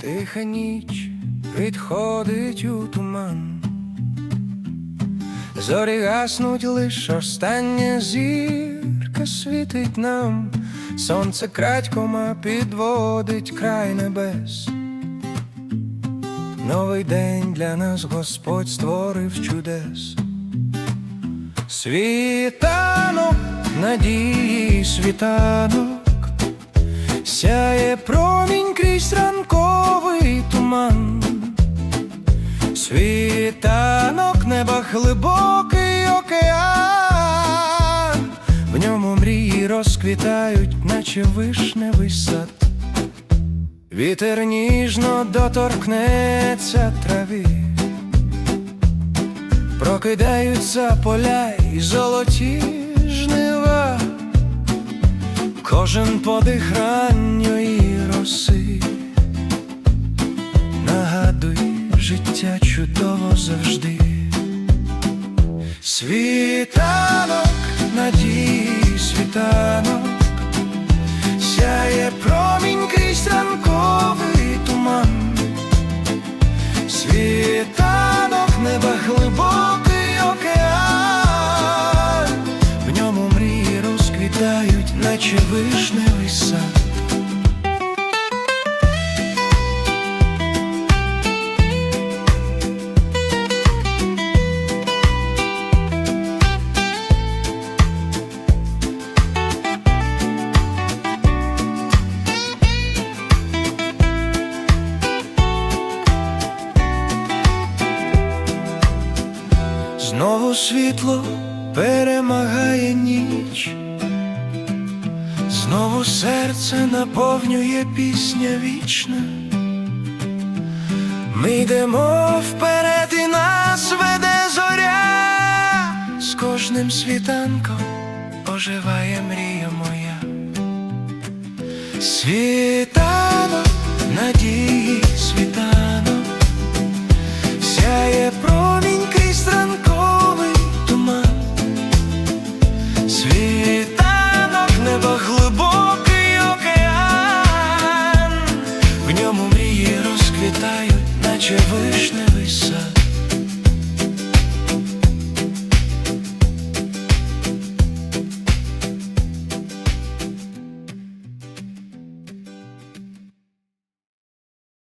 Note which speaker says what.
Speaker 1: Тиха ніч відходить у туман, зорі гаснуть лиш остання зірка світить нам, сонце крадькома підводить край небес. Новий день для нас Господь створив чудес. Світанок, надії світанок, сяє промінь Світанок, неба глибокий океан, в ньому мрії розквітають, наче вишневий сад. Вітер ніжно доторкнеться траві, прокидаються поля і золоті жнива, кожен подих ранньої завжди. Світанок, надії світанок, сяє промінь крізь ранковий туман, світанок, неба глибокий океан, в ньому мрії розквітають, наче вишневий сад. Знову світло перемагає ніч, знову серце наповнює пісня вічна. Ми йдемо вперед і нас веде зоря, з кожним світанком оживає мрія моя. Світанок, розквітають, наче вишневий сад.